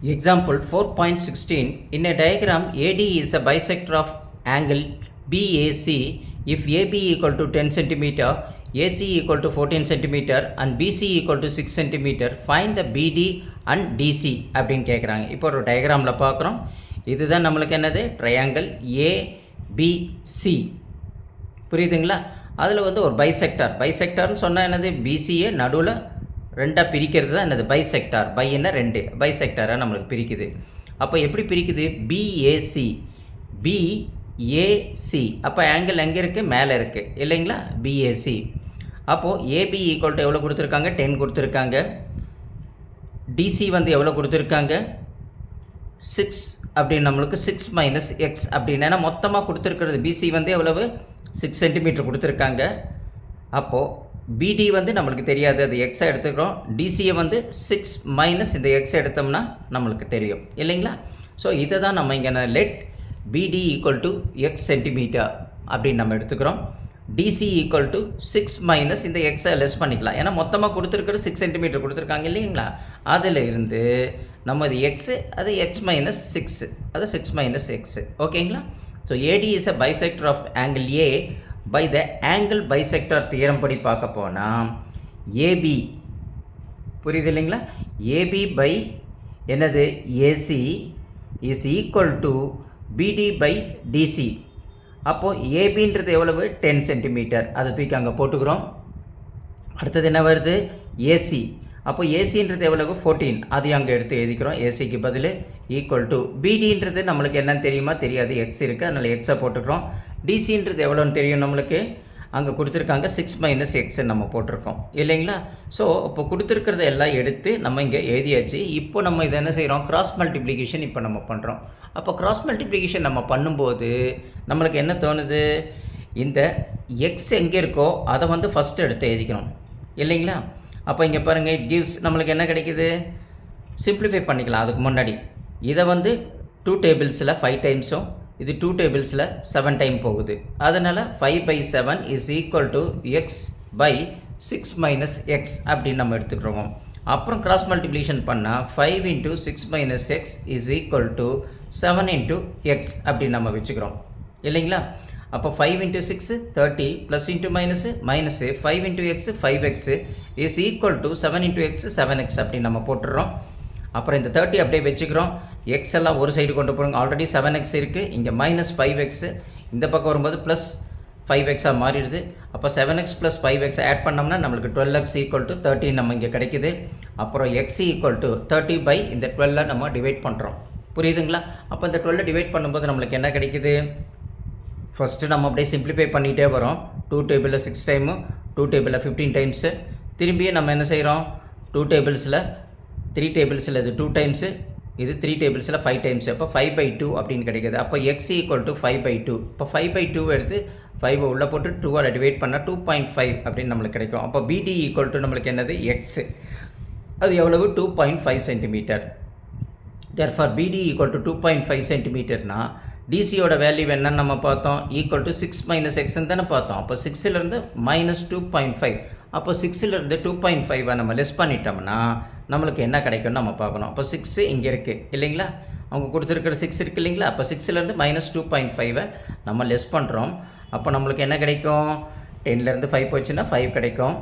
Example 4.16 In a diagram, AD is a bisector of angle BAC if AB equal to 10 cm, AC equal to 14 cm and BC equal to 6 cm. Find the BD and DC அப்படின்னு கேட்குறாங்க இப்போ ஒரு டயக்ராமில் பார்க்குறோம். இதுதான் நம்மளுக்கு என்னது? Triangle ABC புரியுதுங்களா? அதில் வந்து ஒரு பைசெக்டார் பைசெக்டார்னு சொன்னால் என்னது? பிசிஏ நடுவில் ரெண்டாக பிரிக்கிறது தான் என்னது பைசெக்டார் பையன்னா ரெண்டு. பைசெக்டாராக நம்மளுக்கு பிரிக்குது. அப்போ எப்படி பிரிக்குது? பிஏசி பிஏசி அப்போ ஆங்கிள் எங்கே இருக்குது மேலே இருக்குது இல்லைங்களா? பிஏசி அப்போது ஏபி ஈக்குவல் டு எவ்வளோ கொடுத்துருக்காங்க? டென் கொடுத்துருக்காங்க. டிசி வந்து எவ்வளோ கொடுத்துருக்காங்க? சிக்ஸ் அப்படின்னு நம்மளுக்கு சிக்ஸ் மைனஸ் எக்ஸ் அப்படின்னு. ஏன்னா மொத்தமாக கொடுத்துருக்கிறது பிசி வந்து எவ்வளவு? சிக்ஸ் சென்டிமீட்டர் கொடுத்துருக்காங்க. அப்போது பிடி வந்து நம்மளுக்கு தெரியாது அது எக்ஸை எடுத்துக்கிறோம். டிசியை வந்து சிக்ஸ் மைனஸ் இந்த எக்ஸ் எடுத்தோம்னா நம்மளுக்கு தெரியும். இல்லைங்களா? ஸோ இதை தான் நம்ம இங்கே லெட் பிடி ஈக்குவல் டு எக்ஸ் சென்டிமீட்டர் அப்படின்னு நம்ம எடுத்துக்கிறோம். DC equal to six minus இந்த எக்ஸை லெஸ் பண்ணிக்கலாம். ஏன்னா மொத்தமாக கொடுத்துருக்கிறது சிக்ஸ் சென்டிமீட்டர் கொடுத்துருக்காங்க இல்லைங்களா? அதில் இருந்து நம்ம இது எக்ஸு அது எக்ஸ் மைனஸ் சிக்ஸு அது சிக்ஸ் மைனஸ் எக்ஸு ஓகேங்களா so AD is a bisector of angle A by the angle bisector theorem படி பார்க்க போனால் ஏபி புரியுது இல்லைங்களா? ஏபி பை என்னது? AC is equal to BD by DC அப்போது ஏபின்றது எவ்வளவு? டென் சென்டிமீட்டர் அதை தூக்கி அங்கே போட்டுக்கிறோம். அடுத்தது என்ன வருது? ஏசி அப்போ ஏசின்றது எவ்வளவு? ஃபோர்டீன் அதையும் அங்கே எடுத்து எழுதிக்கிறோம். ஏசிக்கு பதில் ஈக்குவல் டு பிடின்றது நம்மளுக்கு என்னன்னு தெரியுமா? தெரியாது. எக்ஸ் இருக்குது அதனால் எக்ஸை போட்டுக்கிறோம். டிசின்றது எவ்வளோன்னு தெரியும் நம்மளுக்கு? அங்கே கொடுத்துருக்காங்க சிக்ஸ் மைனஸ் எக்ஸ் நம்ம போட்டிருக்கோம். இல்லைங்களா? ஸோ இப்போ கொடுத்துருக்கிறத எல்லாம் எடுத்து நம்ம இங்கே எழுதியாச்சு. இப்போ நம்ம இதை என்ன செய்கிறோம் கிராஸ் மல்டிப்ளிகேஷன் இப்போ நம்ம பண்ணுறோம் அப்போ கிராஸ் மல்டிப்ளிகேஷன் நம்ம பண்ணும்போது நம்மளுக்கு என்ன தோணுது? இந்த எக்ஸ் எங்கே இருக்கோ அதை வந்து ஃபஸ்ட்டு எடுத்து எழுதிக்கணும். இல்லைங்களா? அப்போ இங்கே பாருங்கள் இட் கிவ்ஸ் நம்மளுக்கு என்ன கிடைக்குது? சிம்பிளிஃபை பண்ணிக்கலாம் அதுக்கு முன்னாடி. இதை வந்து டூ டேபிள்ஸில் ஃபைவ் டைம்ஸும் இது டூ டேபிள்ஸில் செவன் டைம் போகுது. அதனால் five by seven is equal to x by six minus x அப்படின்னு நம்ம எடுத்துக்கிறோம். அப்புறம் கிராஸ் மல்டிப்ளிகேஷன் பண்ணால் five into six minus x is equal to seven into x அப்படின்னு நம்ம வச்சுக்கிறோம். இல்லைங்களா? அப்போ five into six thirty plus into minus minus five into x five x is equal to seven into x seven x அப்படின்னு நம்ம போட்டுடுறோம் அப்புறம் இந்த thirty அப்படியே வச்சுக்கிறோம். எக்ஸ் எல்லாம் ஒரு சைடு கொண்டு போடுங்க. ஆல்ரெடி செவன் எக்ஸ் இருக்குது இங்கே மைனஸ் ஃபைவ் எக்ஸு இந்த பக்கம் வரும்போது ப்ளஸ் ஃபைவ் எக்ஸாக மாறிடுது. அப்போ seven x plus five x add பண்ணோம்னா நம்மளுக்கு டுவெல் எக்ஸ் ஈக்குவல் டு தேர்ட்டின் நம்ம இங்கே கிடைக்குது. அப்புறம் x equal to thirty by இந்த டுவெல்லை நம்ம டிவைட் பண்ணுறோம் புரியுதுங்களா? அப்போ இந்த டுவெல்லை டிவைட் பண்ணும்போது நம்மளுக்கு என்ன கிடைக்குது? ஃபஸ்ட்டு நம்ம அப்படியே சிம்பிளிஃபை பண்ணிகிட்டே வரோம். டூ டேபிளில் சிக்ஸ் டைமு டூ டேபிளில் ஃபிஃப்டீன் டைம்ஸு திரும்பியும் நம்ம என்ன செய்கிறோம் டூ டேபிள்ஸில் த்ரீ டேபிள்ஸில் இது டூ டைம்ஸு இது த்ரீ டேபிள்ஸில் ஃபைவ் டைம்ஸ் அப்போ ஃபைவ் பை டூ அப்படின்னு கிடைக்கிது. அப்போ x equal to five by two இப்போ ஃபைவ் பை டூ எடுத்து ஃபைவ் உள்ளே போட்டு டூவால் டிவைட் பண்ணால் டூ பாயிண்ட் ஃபைவ் அப்படின்னு நம்மளுக்கு கிடைக்கும். அப்போ பிடி ஈக்குவல் டு நம்மளுக்கு என்னது? எக்ஸ் அது எவ்வளவு? Two point five centimetre therefore BD equal to two point five சென்டிமீட்டர்னா டிசியோட வேல்யூ என்னன்னு நம்ம பார்த்தோம். ஈக்குவல் டு சிக்ஸ் மைனஸ் எக்ஸ்ன்னு தானே பார்த்தோம். அப்போ சிக்ஸிலேருந்து மைனஸ் டூ பாயிண்ட் ஃபைவ் அப்போ சிக்ஸிலேருந்து டூ பாயிண்ட் ஃபைவை நம்ம லெஸ் பண்ணிட்டோம்னா நம்மளுக்கு என்ன கிடைக்கும்னு நம்ம பார்க்கணும். அப்போ சிக்ஸு இங்கே இருக்குது இல்லைங்களா? அவங்க கொடுத்துருக்கிற சிக்ஸ் இருக்குது இல்லைங்களா? அப்போ சிக்ஸ்லேருந்து மைனஸ் டூ பாயிண்ட் ஃபைவை நம்ம லெஸ் பண்ணுறோம் அப்போ நம்மளுக்கு என்ன கிடைக்கும்? டென்லேருந்து ஃபைவ் போச்சுன்னா ஃபைவ் கிடைக்கும்.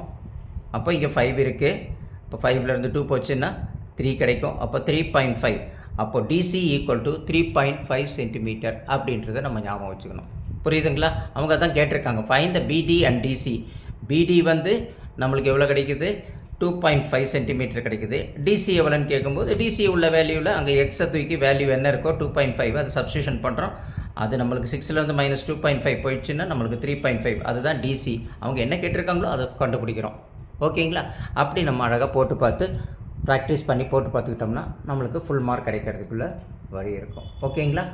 அப்போ இங்கே ஃபைவ் இருக்குது இப்போ ஃபைவ்லேருந்து டூ போச்சுன்னா த்ரீ கிடைக்கும். அப்போ த்ரீ பாயிண்ட் ஃபைவ் அப்போ DC equal to three point five centimetre அப்படின்றத நம்ம ஞாபகம் வச்சுக்கணும். புரியுதுங்களா? அவங்க தான் கேட்டிருக்காங்க. ஃபைன் த பிடி அண்ட் டிசி பிடி வந்து நம்மளுக்கு எவ்வளோ கிடைக்குது? டூ பாயிண்ட் ஃபைவ் சென்டிமீட்டர் கிடைக்குது. டிசி எவ்வளோன்னு கேட்கும்போது டிசி உள்ள வேல்யூவில் அங்கே எக்ஸை தூக்கி வேல்யூ என்ன இருக்கோ டூ பாயிண்ட் ஃபைவ் அதை சப்ஸ்டியூஷன் பண்ணுறோம் அது நம்மளுக்கு சிக்ஸ்லேருந்து மைனஸ் டூ பாயிண்ட் ஃபைவ் போயிடுச்சுன்னா நம்மளுக்கு த்ரீ பாயிண்ட் ஃபைவ் அதுதான் டிசி அவங்க என்ன கேட்டிருக்காங்களோ அதை கண்டுபிடிக்கிறோம். ஓகேங்களா? அப்படி நம்ம அழகாக போட்டு பார்த்து ப்ராக்டிஸ் பண்ணி போட்டு பார்த்துக்கிட்டோம்னா நம்மளுக்கு ஃபுல் மார்க் கிடைக்கிறதுக்குள்ள வழி இருக்கும். ஓகேங்களா?